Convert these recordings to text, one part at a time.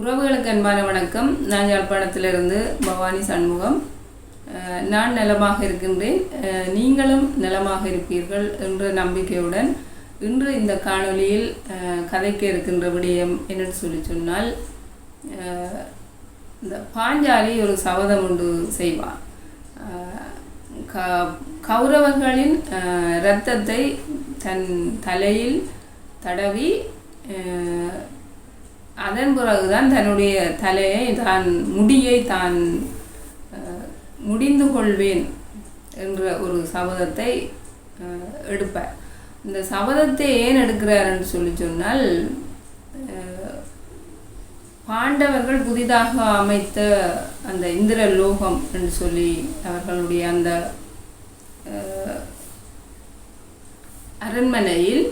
உறவுகளுக்கு அன்பான வணக்கம். நான் யாழ்ப்பாணத்திலிருந்து பவானி சண்முகம். நான் நலமாக இருக்கின்றேன். நீங்களும் நலமாக இருப்பீர்கள் என்ற நம்பிக்கையுடன் இன்று இந்த காணொலியில் கதைக்க இருக்கின்ற விடயம் என்னன்னு சொல்லி சொன்னால் இந்த பாஞ்சாலி ஒரு சபதம் உண்டு செய்வார் க கௌரவர்களின் இரத்தத்தை தன் தலையில் தடவி அதன் பிறகுதான் தன்னுடைய தலையை தான் முடியை தான் முடிந்து கொள்வேன் என்ற ஒரு சபதத்தை எடுப்பார். இந்த சபதத்தை ஏன் எடுக்கிறாருன்னு சொல்லி சொன்னால் பாண்டவர்கள் புதிதாக அமைத்த அந்த இந்திர லோகம் என்று சொல்லி அவர்களுடைய அந்த அரண்மனையில்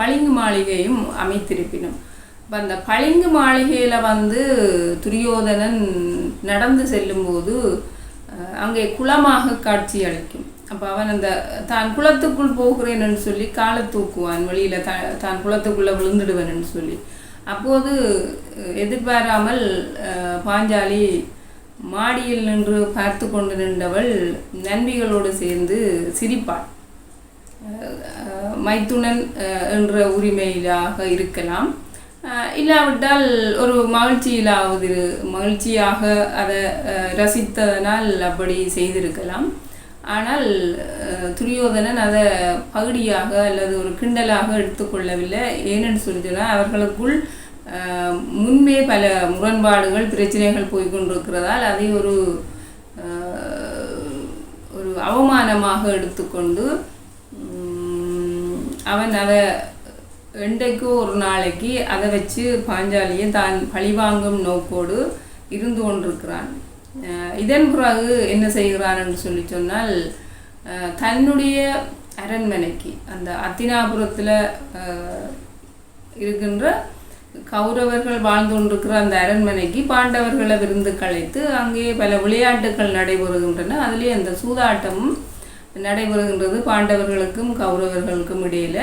பளிங்கு மாளிகையும் அமைத்திருப்பினும். இப்போ அந்த பளிங்கு மாளிகையில் வந்து துரியோதனன் நடந்து செல்லும்போது அங்கே குளமாக காட்சி அளிக்கும். அப்போ அவன் அந்த தான் குளத்துக்குள் போகிறேன்னு சொல்லி காலை தூக்குவான் வெளியில் த தான் குளத்துக்குள்ளே விழுந்துடுவேன்னு சொல்லி. அப்போது எதிர்பாராமல் பாஞ்சாலி மாடியில் நின்று பார்த்து கொண்டு நின்றவள் நண்பிகளோடு சேர்ந்து சிரிப்பாள். மைத்துனன் என்ற உரிமையிலாக இருக்கலாம். இல்லாவிட்டால் ஒரு மகிழ்ச்சியிலாவது மகிழ்ச்சியாக அதை ரசித்ததனால் அப்படி செய்திருக்கலாம். ஆனால் துரியோதனன் அதை பகுடியாக அல்லது ஒரு கிண்டலாக எடுத்துக்கொள்ளவில்லை ஏனென்று சொல்லி அவர்களுக்குள் முன்பே பல முரண்பாடுகள் பிரச்சனைகள் போய்கொண்டிருக்கிறதால் அதை ஒரு ஒரு அவமானமாக எடுத்துக்கொண்டு அவன் அதை என்றைக்கோ ஒரு நாளைக்கு அதை வச்சு பாஞ்சாலியை தான் பழிவாங்கும் நோக்கோடு இருந்து கொண்டிருக்கிறான். இதன் பிறகு என்ன செய்கிறான் என்று சொல்லி சொன்னால் தன்னுடைய அரண்மனைக்கு அந்த அத்தினாபுரத்தில் இருக்கின்ற கௌரவர்கள் வாழ்ந்து கொண்டிருக்கிற அந்த அரண்மனைக்கு பாண்டவர்களை விருந்து கலைத்து அங்கே பல விளையாட்டுகள் நடைபெறுகின்றன. அதிலே அந்த சூதாட்டமும் நடைபெறுகின்றது பாண்டவர்களுக்கும் கௌரவர்களுக்கும் இடையில.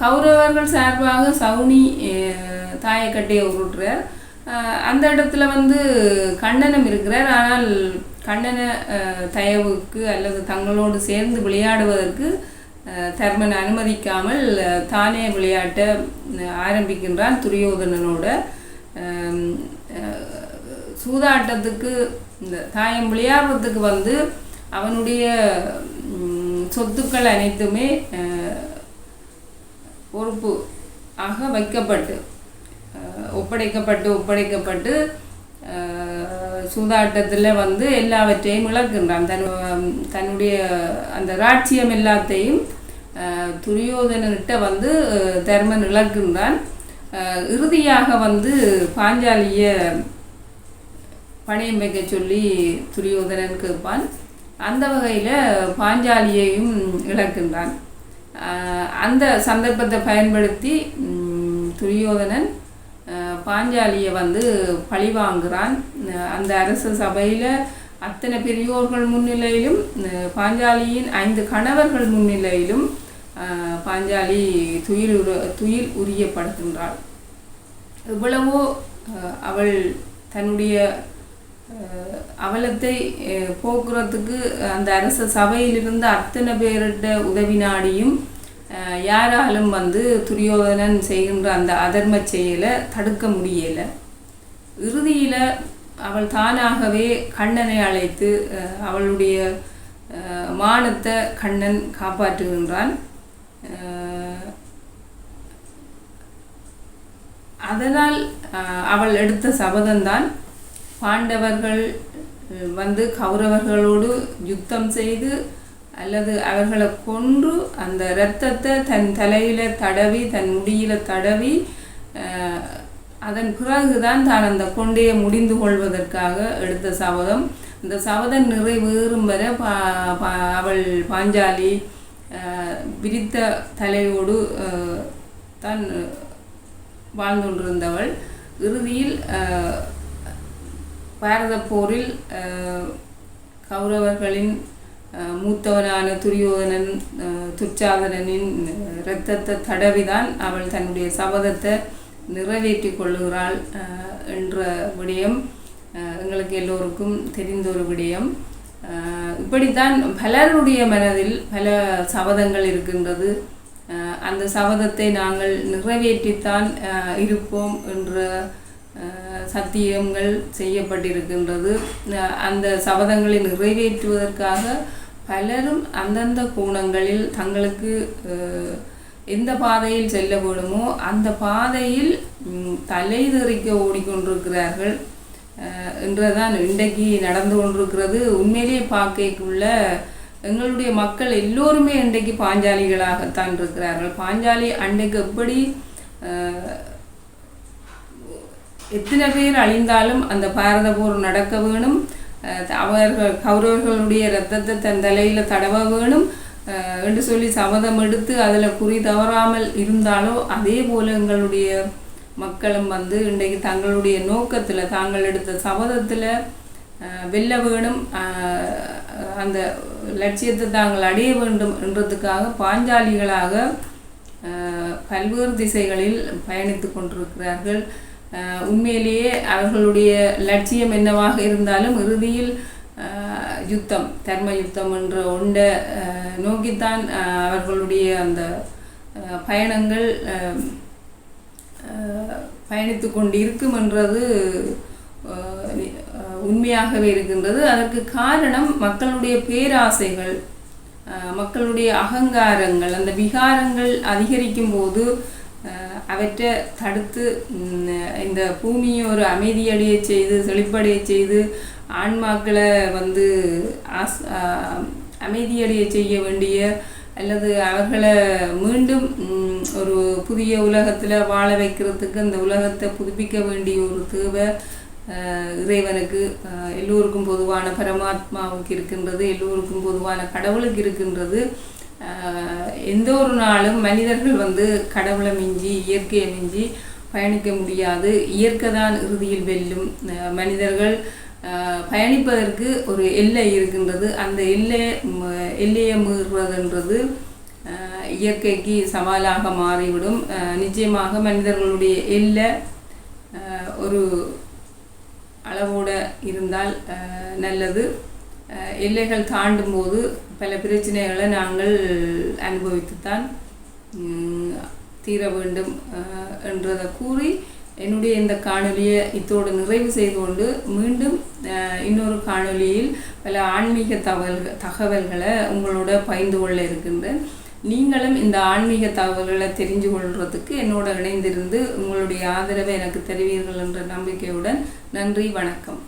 கௌரவர்கள் சார்பாக சவுனி தாயக்கட்டையை உருட்டுறார். அந்த இடத்துல வந்து கண்ணனம் இருக்கிறார். ஆனால் கண்ணன தயவுக்கு அல்லது தங்களோடு சேர்ந்து விளையாடுவதற்கு தர்மன் அனுமதிக்காமல் தானே விளையாட்ட ஆரம்பிக்கின்றான் துரியோதனனோட. சூதாட்டத்துக்கு இந்த தாயம் விளையாடுறதுக்கு வந்து அவனுடைய சொத்துக்கள் அனைத்துமே பொறுப்பு ஆக வைக்கப்பட்டு ஒப்படைக்கப்பட்டு ஒப்படைக்கப்பட்டு சூதாட்டத்தில் வந்து எல்லாவற்றையும் இழக்கின்றான். தன் தன்னுடைய அந்த ராட்சியம் எல்லாத்தையும் அஹ், துரியோதனன்கிட்ட வந்து தர்மன் இழக்கின்றான். இறுதியாக வந்து பாஞ்சாலிய பணியம் வைக்க சொல்லி துரியோதனன் கேட்பான். அந்த வகையில் பாஞ்சாலியையும் இழக்கின்றான். அந்த சந்தர்ப்பத்தை பயன்படுத்தி துரியோதனன் பாஞ்சாலியை வந்து பழி வாங்குகிறான் அந்த அரச சபையில் அத்தனை பெரியோர்கள் முன்னிலையிலும் பாஞ்சாலியின் ஐந்து கணவர்கள் முன்னிலையிலும் பாஞ்சாலி துயில் உர துயில் உரியப்படுகின்றாள் எவ்வளவோ அவள் தன்னுடைய அவலத்தை அஹ், போக்குறதுக்கு அந்த அரச சபையிலிருந்து அத்தனை பேரிட்ட உதவி நாடியும் அஹ், யாராலும் வந்து துரியோதனன் செய்கின்ற அந்த அதர்ம செயலை தடுக்க முடியலை. இறுதியில் அவள் தானாகவே கண்ணனை அழைத்து அஹ், அவளுடைய அஹ், மானத்தை கண்ணன் காப்பாற்றுகின்றான். அதனால் அஹ், அவள் எடுத்த சபதம்தான் பாண்டவர்கள் வந்து கௌரவர்களோடு யுத்தம் செய்து அல்லது அவர்களை கொன்று அந்த இரத்தத்தை தன் தலையில் தடவி தன் முடியில் தடவி அதன் பிறகுதான் தான் அந்த கொண்டையை முடிந்து கொள்வதற்காக எடுத்த சபதம். இந்த சபதம் நிறைவேறும் வரை பா பா- அவள் பாஞ்சாலி விரித்த தலையோடு தான் வாழ்ந்து கொண்டிருந்தவள் இறுதியில் பாரத போரில் அஹ், கௌரவர்களின் அஹ், மூத்தவனான துரியோதனன் அஹ், துச்சாதனனின் இரத்தத்தை தடவிதான் அவள் தன்னுடைய சபதத்தை நிறைவேற்றி கொள்ளுகிறாள் அஹ், என்ற விடயம் அஹ், எங்களுக்கு எல்லோருக்கும் தெரிந்த ஒரு விடயம். அஹ், இப்படித்தான் பலருடைய மனதில் பல சபதங்கள் இருக்கின்றது. அஹ், அந்த சபதத்தை நாங்கள் நிறைவேற்றித்தான் அஹ், இருப்போம் என்ற சத்தியங்கள் செய்யப்பட்டிருக்கின்றது. அந்த சபதங்களை நிறைவேற்றுவதற்காக பலரும் அந்தந்த கோணங்களில் தங்களுக்கு எந்த பாதையில் செல்ல வேணுமோ அந்த பாதையில் தலை தெறிக்க ஓடிக்கொண்டிருக்கிறார்கள். அஹ், என்றுதான் இன்றைக்கு நடந்து கொண்டிருக்கிறது. உண்மையிலேயே பார்க்கக்குள்ள எங்களுடைய மக்கள் எல்லோருமே இன்றைக்கு பாஞ்சாலிகளாகத்தான் இருக்கிறார்கள். பாஞ்சாலி அன்றைக்கு எப்படி எத்தனை பேர் அழிந்தாலும் அந்த பாரத போர் நடக்க வேணும். அஹ் அவர்கள் கௌரவர்களுடைய ரத்தத்தை தன் தலையில் தடவ வேணும். அஹ் என்று சொல்லி சபதம் எடுத்து அதில் குறி தவறாமல் இருந்தாலோ அதே போல எங்களுடைய மக்களும் வந்து இன்றைக்கு தங்களுடைய நோக்கத்தில் தாங்கள் எடுத்த சபதத்தில் வெல்ல வேணும். அந்த லட்சியத்தை தாங்கள் அடைய வேண்டும் என்றதுக்காக பாஞ்சாலிகளாக பல்வேறு திசைகளில் பயணித்து கொண்டிருக்கிறார்கள். உண்மையிலேயே அவர்களுடைய லட்சியம் என்னவாக இருந்தாலும் இறுதியில் யுத்தம் தர்ம யுத்தம் என்ற ஒன்றை அஹ் நோக்கித்தான் அவர்களுடைய அந்த அஹ் பயணங்கள் அஹ் அஹ் பயணித்து கொண்டு இருக்கும் என்றது அஹ் அஹ் உண்மையாகவே இருக்கின்றது. அதற்கு காரணம் மக்களுடைய பேராசைகள் அஹ் மக்களுடைய அகங்காரங்கள் அந்த விகாரங்கள் அதிகரிக்கும் போது அவற்றை தடுத்து இந்த பூமியை ஒரு அமைதியடைய செய்து செழிப்படைய செய்து ஆன்மாக்களை வந்து ஆஸ் அமைதியடைய செய்ய வேண்டிய அல்லது அவர்களை மீண்டும் ஒரு புதிய உலகத்தில் வாழ வைக்கிறதுக்கு அந்த உலகத்தை புதுப்பிக்க வேண்டிய ஒரு தேவை இறைவனுக்கு எல்லோருக்கும் பொதுவான பரமாத்மாவுக்கு இருக்கின்றது எல்லோருக்கும் பொதுவான கடவுளுக்கு இருக்கின்றது. எந்த ஒரு நாளும் மனிதர்கள் வந்து கடவுளை மிஞ்சி இயற்கையை மிஞ்சி பயணிக்க முடியாது. இயற்கை தான் இறுதியில் வெல்லும். மனிதர்கள் பயணிப்பதற்கு ஒரு எல்லை இருக்கின்றது. அந்த எல்லை எல்லையை மீறுறதுன்றது இயற்கைக்கு சவாலாக மாறிவிடும். நிச்சயமாக மனிதர்களுடைய எல்லை ஒரு அளவோட இருந்தால் நல்லது. எல்லைகள் தாண்டும் போது பல பிரச்சனைகளை நாங்கள் அனுபவித்துத்தான் தீர வேண்டும் என்றதை கூறி என்னுடைய இந்த காணொலியை இத்தோடு நிறைவு செய்து கொண்டு மீண்டும் இன்னொரு காணொலியில் பல ஆன்மீக தகவல் தகவல்களை உங்களோட பகிர்ந்து கொள்ள இருக்கின்றேன். நீங்களும் இந்த ஆன்மீக தகவல்களை தெரிஞ்சு கொள்றதுக்கு என்னோட இணைந்திருந்து உங்களுடைய ஆதரவை எனக்கு தெரிவீர்கள் என்ற நம்பிக்கையுடன் நன்றி வணக்கம்.